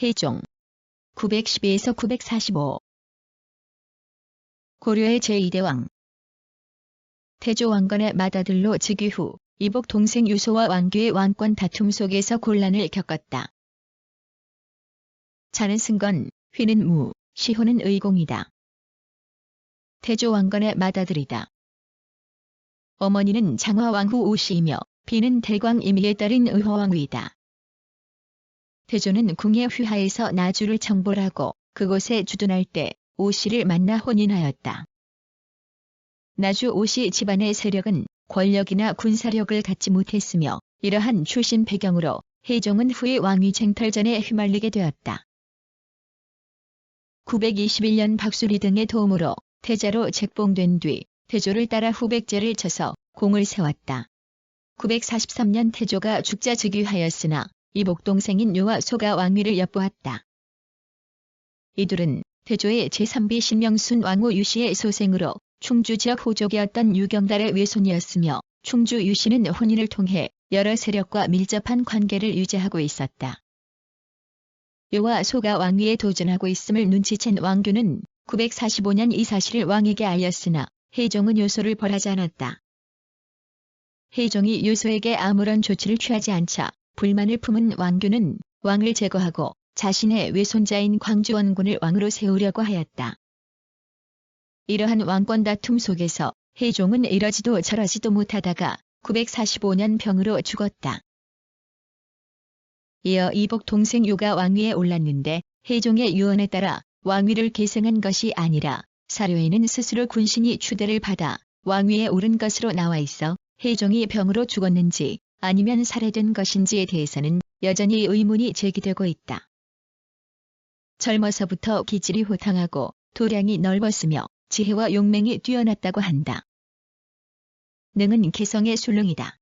해종 912에서 945 고려의 제2대왕 태조 왕건의 맏아들로 즉위 후 이복 동생 유소와 왕규의 왕권 다툼 속에서 곤란을 겪었다. 자는 승건, 휘는 무, 시호는 의공이다. 태조 왕건의 맏아들이다. 어머니는 장화왕후 오씨이며 비는 대광 임의에 따른 의화왕후이다. 태조는 궁의 휘하에서 나주를 정벌하고 그곳에 주둔할 때 오씨를 만나 혼인하였다. 나주 오씨 집안의 세력은 권력이나 군사력을 갖지 못했으며 이러한 출신 배경으로 해종은 후에 왕위 쟁탈전에 휘말리게 되었다. 921년 박수리 등의 도움으로 태자로 책봉된 뒤 태조를 따라 후백제를 쳐서 공을 세웠다. 943년 태조가 죽자 즉위하였으나 이복 동생인 요와 소가 왕위를 엿보았다. 이둘은 태조의 제3비 신명순 왕후 유씨의 소생으로 충주 지역 호족이었던 유경달의 외손이었으며 충주 유씨는 혼인을 통해 여러 세력과 밀접한 관계를 유지하고 있었다. 요와 소가 왕위에 도전하고 있음을 눈치챈 왕규는 945년 이 사실을 왕에게 알렸으나 해종은 요소를 벌하지 않았다. 해종이 요소에게 아무런 조치를 취하지 않자 불만을 품은 왕규는 왕을 제거하고 자신의 외손자인 광주원군을 왕으로 세우려고 하였다. 이러한 왕권 다툼 속에서 해종은 이러지도 저러지도 못하다가 945년 병으로 죽었다. 이어 이복 동생 요가 왕위에 올랐는데 해종의 유언에 따라 왕위를 계승한 것이 아니라 사료에는 스스로 군신이 추대를 받아 왕위에 오른 것으로 나와 있어 해종이 병으로 죽었는지 아니면 살해된 것인지에 대해서는 여전히 의문이 제기되고 있다. 젊어서부터 기질이 호탕하고 도량이 넓었으며 지혜와 용맹이 뛰어났다고 한다. 능은 개성의 술릉이다.